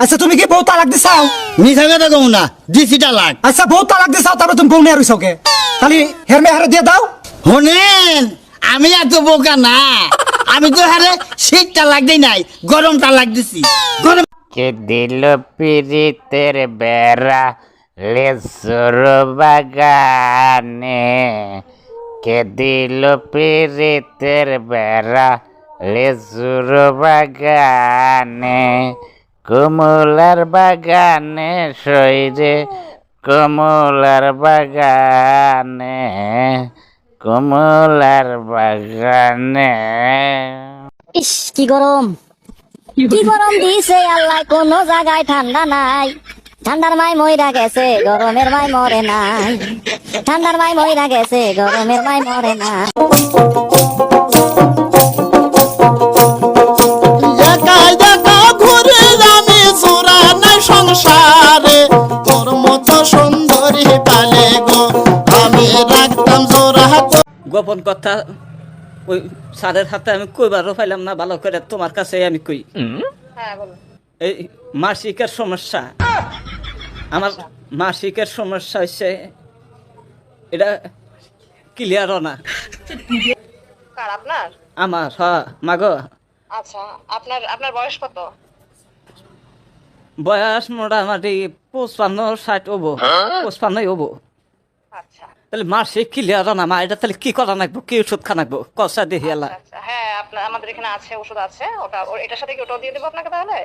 আচ্ছা তুমি কি বউ তালাক দিছাও? মিছা কথা কম না দিছি তালাক। আচ্ছা বউ তালাক দিছাও তারপরে তুমি বউ নিয়ে রইছো কে তাহলে হের মেয়ে হারে দিয়ে দাও। শোনেন আমি এত বোকা না। আমি তো হারে শীত তালাক দিই নাই গরম তালাক দিছি। গরম কে দিল পিরিতের বেড়া লেসুর বাগানে? কে দিল পিরিতের বেড়া লেসুর বাগানে? কমলার বাগানে সইরে কমলার বাগানে কমলার বাগানে। ইস কি গরম। কি গরম দিছে আল্লাহ কোন জায়গায় ঠান্ডা নাই। ঠান্ডার মাই মইরা গেছে গরমের মাই মরে নাই। ঠান্ডার মাই মইরা গেছে গরমের মাই মরে না গোপন কথা ওই স্যারের হাতে আমি কইবারও পাইলাম না ভালো করে তোমার কাছে আমি কই। এই মাসিকের সমস্যা। আমার মাসিকের সমস্যা হচ্ছে এটা ক্লিয়ার না। আপনার? আমার হ মাগো। আচ্ছা আপনার আপনার বয়স কত? বয়স মোটামুটি পঁচপান্ন ষাট হব। পঁচপান্নই হব। আচ্ছা। তাহলে মা মাসিক আর না মা এটা তাহলে কি করা নাকবো? কি ওষুধ খানাকবো কষা দিয়ে এলা আচ্ছা হ্যাঁ আপনার আমাদের এখানে আছে ওষুধ আছে। ওটা এটার সাথে কি ওটাও দিয়ে দেবো আপনাকে তাহলে?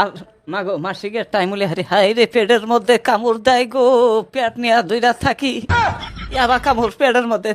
আর মা মাগো মাসিকের টাইম হলে হারি হাই রে পেটের মধ্যে কামড় দেয় গো পেট নিয়ে দুইটা থাকি। আবার কামড় পেটের মধ্যে।